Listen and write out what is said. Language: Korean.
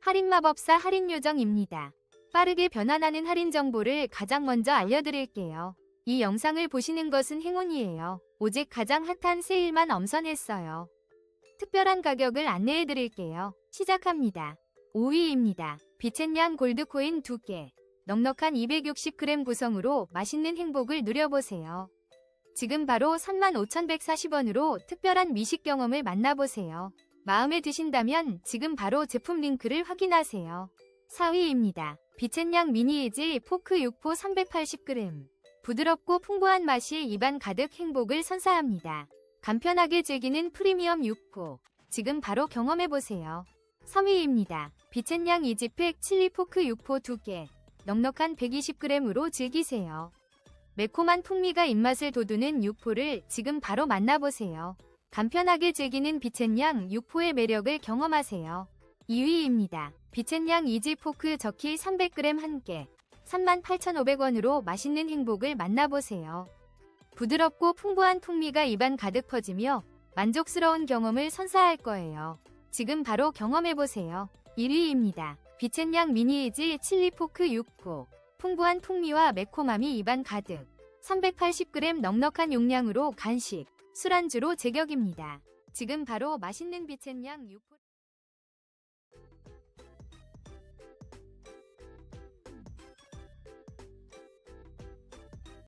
할인마법사 할인요정입니다. 빠르게 변환하는 할인 정보를 가장 먼저 알려드릴게요. 이 영상을 보시는 것은 행운이에요. 오직 가장 핫한 세일만 엄선했어요. 특별한 가격을 안내해드릴게요. 시작합니다. 5위입니다. 빛의 양 골드코인 2개. 넉넉한 260g 구성으로 맛있는 행복을 누려보세요. 지금 바로 35,140원으로 특별한 미식 경험을 만나보세요. 마음에 드신다면 지금 바로 제품 링크를 확인하세요. 4위입니다. 빛의 양 미니에지 포크 6포 380g. 부드럽고 풍부한 맛이 입안 가득 행복을 선사합니다. 간편하게 즐기는 프리미엄 6포. 지금 바로 경험해보세요. 3위입니다. 빛의 양 이지팩 칠리 포크 6포 2개. 넉넉한 120g으로 즐기세요. 매콤한 풍미가 입맛을 돋우는 6포를 지금 바로 만나보세요. 간편하게 즐기는 빛앤양 6포의 매력을 경험하세요. 2위입니다. 빛앤양 이지 포크 저키 300g 1개. 38,500원으로 맛있는 행복을 만나보세요. 부드럽고 풍부한 풍미가 입안 가득 퍼지며 만족스러운 경험을 선사할 거예요. 지금 바로 경험해보세요. 1위입니다. 빛앤양 미니에지 칠리 포크 6포. 풍부한 풍미와 매콤함이 입안 가득. 380g 넉넉한 용량으로 간식, 술안주로 제격입니다. 지금 바로 맛있는 빛앤양 6포